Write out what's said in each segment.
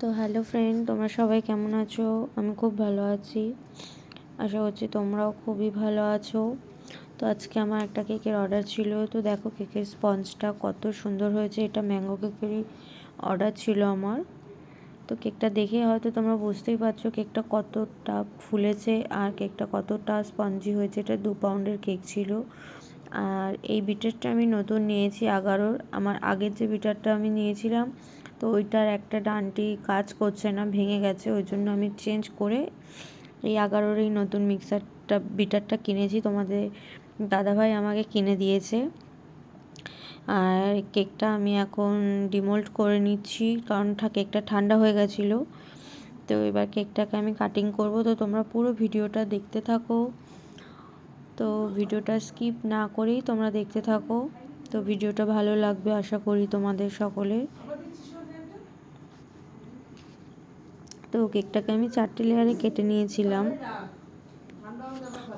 তো hello friend তোমরা সবাই কেমন আছো? আমি খুব ভালো আছি। আশা করছি তোমরাও খুবই ভালো আছো। তো আজকে আমার একটা কেকের অর্ডার ছিল। তো দেখো কেকের স্পঞ্জটা কত সুন্দর হয়েছে। এটা ম্যাঙ্গো কেকেরই অর্ডার ছিল আমার। তো কেকটা দেখে হয়তো তোমরা বুঝতেই পারছ কেকটা কতটা ফুলেছে আর কেকটা কতটা স্পঞ্জি হয়েছে। এটা দু পাউন্ডের কেক ছিল। আর এই বিটারটা আমি নতুন নিয়েছি আগারোর আমার আগের যে বিটারটা আমি নিয়েছিলাম তো ওইটার একটা ডানটি কাজ করছে না, ভেঙে গেছে, ওই জন্য আমি চেঞ্জ করে এই এগারোর এই নতুন মিক্সারটা বিটারটা কিনেছি। তোমাদের দাদাভাই আমাকে কিনে দিয়েছে। আর কেকটা আমি এখন ডিমোল্ড করে নিচ্ছি, কারণ কেকটা ঠান্ডা হয়ে গেছিল। তো এবার কেকটাকে আমি কাটিং করব। তো তোমরা পুরো ভিডিওটা দেখতে থাকো। তো ভিডিওটা স্কিপ না করেই তোমরা দেখতে থাকো। তো ভিডিওটা ভালো লাগবে আশা করি তোমাদের সকলের। তো কেকটাকে আমি চারটে লেয়ারে কেটে নিয়েছিলাম।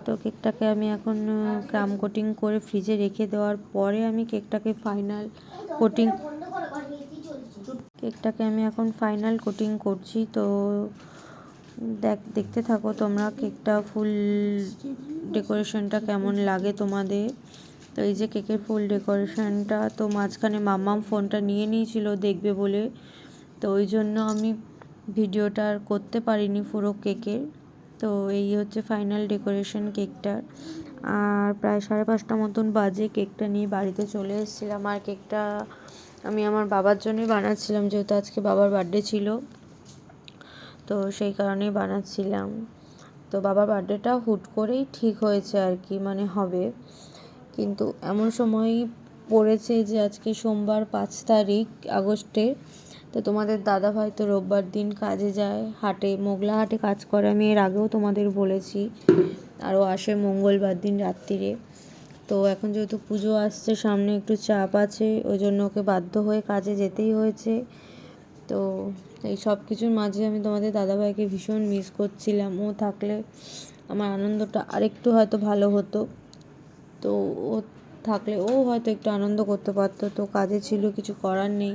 তো কেকটাকে আমি এখন ক্রাম কোটিং করে ফ্রিজে রেখে দেওয়ার পরে আমি কেকটাকে ফাইনাল কোটিং কেকটাকে আমি এখন ফাইনাল কোটিং করছি। তো দেখ, দেখতে থাকো তোমরা কেকটা ফুল ডেকোরেশনটা কেমন লাগে তোমাদের। তো এই যে কেকের ফুল ডেকোরেশনটা, তো মাঝখানে মাম্মাম ফোনটা নিয়ে নিয়েছিল দেখবে বলে। তো ওই জন্য আমি ভিডিওটা আর করতে পারিনি পুরো কেকের। তো এই হচ্ছে ফাইনাল ডেকোরেশন কেকটার। আর প্রায় সাড়ে পাঁচটা মতন বাজে কেকটা নিয়ে বাড়িতে চলে এসেছিলাম। আর কেকটা আমি আমার বাবার জন্যই বানাচ্ছিলাম, যেহেতু আজকে বাবার বার্থডে ছিল। তো সেই কারণেই বানাচ্ছিলাম। তো বাবার বার্থডেটা হুট করেই ঠিক হয়েছে আর কি মানে হবে। কিন্তু এমন সময় পড়েছে যে আজকে সোমবার পাঁচ তারিখ আগস্টের। তো তোমাদের দাদা ভাই তো রোববার দিন কাজে যায়, হাটে, মোগলা হাটে কাজ করে। আমি এর আগেও তোমাদের বলেছি আরও আসে মঙ্গলবার দিন রাত্রিরে। তো এখন যেহেতু পুজো আসছে, সামনে একটু চাপ আছে, ওই জন্য ওকে বাধ্য হয়ে কাজে যেতেই হয়েছে। তো এই সব কিছুর মাঝে আমি তোমাদের দাদাভাইকে ভীষণ মিস করছিলাম। ও থাকলে আমার আনন্দটা আরেকটু হয়তো ভালো হতো। তো ও থাকলে ও হয়তো একটু আনন্দ করতে পারতো। তো কাজে ছিল, কিছু করার নেই।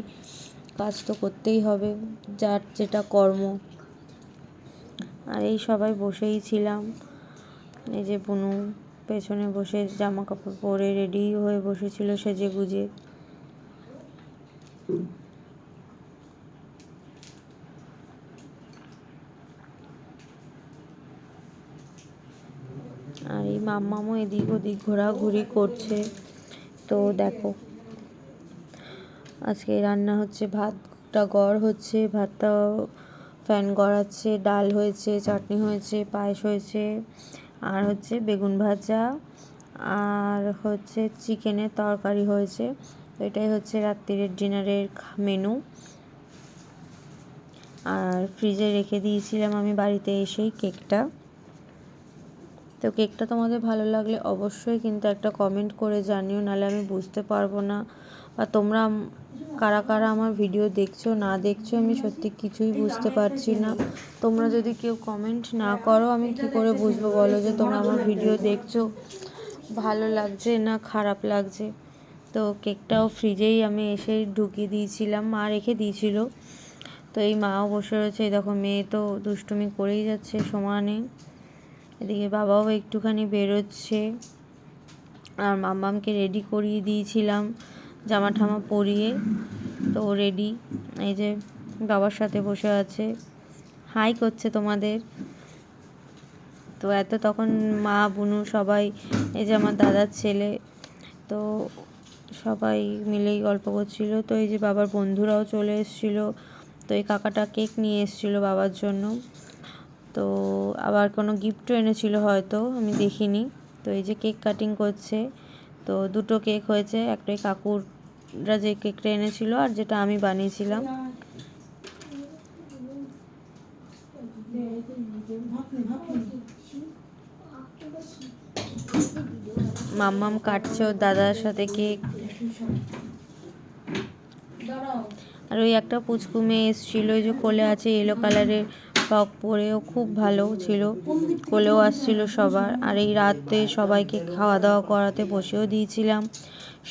কাজ তো করতেই হবে, যার যেটা কর্ম। আর এই সবাই বসেই ছিলাম। এই যে বুনু পেছনে বসে জামা কাপড় পরে রেডি হয়ে বসেছিল সেজে গুজে। আর এই মাম্মামও এদিক ওদিক ঘোরাঘুরি করছে। তো দেখো আজকে রান্না হচ্ছে ভাতটা গড় হচ্ছে ভাতটা ফ্যান গড়াচ্ছে, ডাল হয়েছে, চাটনি হয়েছে, পায়েস হয়েছে, আর হচ্ছে বেগুন ভাজা, আর হচ্ছে চিকেনের তরকারি হয়েছে। এটাই হচ্ছে রাত্রিরের ডিনারের মেনু আর ফ্রিজে রেখে দিয়েছিলাম আমি বাড়িতে এসেই কেকটা। তো কেকটা তোমাদের ভালো লাগলে অবশ্যই কিন্তু একটা কমেন্ট করে জানিও, নাহলে আমি বুঝতে পারব না। বা তোমরা কারা কারা আমার ভিডিও দেখছ, না দেখছ, আমি সত্যি কিছুই বুঝতে পারছি না। তোমরা যদি কেউ কমেন্ট না করো, আমি কি করে বুঝব বলো যে তোমরা আমার ভিডিও দেখছ? ভালো লাগছে না খারাপ লাগছে? তো কেকটাও ফ্রিজেই আমি এসে ঢুকিয়ে দিয়েছিলাম, মা রেখে দিয়েছিল। তো এই মাও বসে রয়েছে দেখো মেয়ে তো দুষ্টুমি করেই যাচ্ছে সমানে। এদিকে বাবাও একটুখানি বেরোচ্ছে। আর মাম্মামকে রেডি করিয়ে দিয়েছিলাম। জামা ঠামা পরিয়ে তো রেডি এই যে বাবার সাথে বসে আছে। হাই করছে তোমাদের। তো এত তখন মা, বুনু সবাই, এই যে আমার দাদার ছেলে, তো সবাই মিলেই গল্প করছিল। তো এই যে বাবার বন্ধুরাও চলে এসেছিল। তো এই কাকাটা কেক নিয়ে এসেছিল বাবার জন্য। তো আবার কোনো গিফটও এনেছিল হয়তো, আমি দেখিনি। তো এই যে কেক কাটিং করছে। তো দুটো কেক হয়েছে, একটাই কাকুররা যে কেকটা এনেছিল আর যেটা আমি বানিয়েছিলাম। মাম্মাম কাটছে ওর দাদার সাথে কেক। আর ওই একটা পুচকু মেয়ে এসেছিল, ওই যে কোলে আছে ইয়েলো কালারের ফ্রক পরেও খুব ভালো ছিল, কোলেও আসছিল সবার। আর এই রাতে সবাইকে খাওয়া দাওয়া করাতে বসেও দিয়েছিলাম।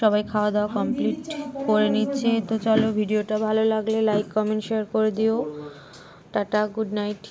সবাই খাওয়া দাওয়া কমপ্লিট করে নিচ্ছে। তো চলো, ভিডিওটা ভালো লাগলে লাইক কমেন্ট শেয়ার করে দিও। Tata good night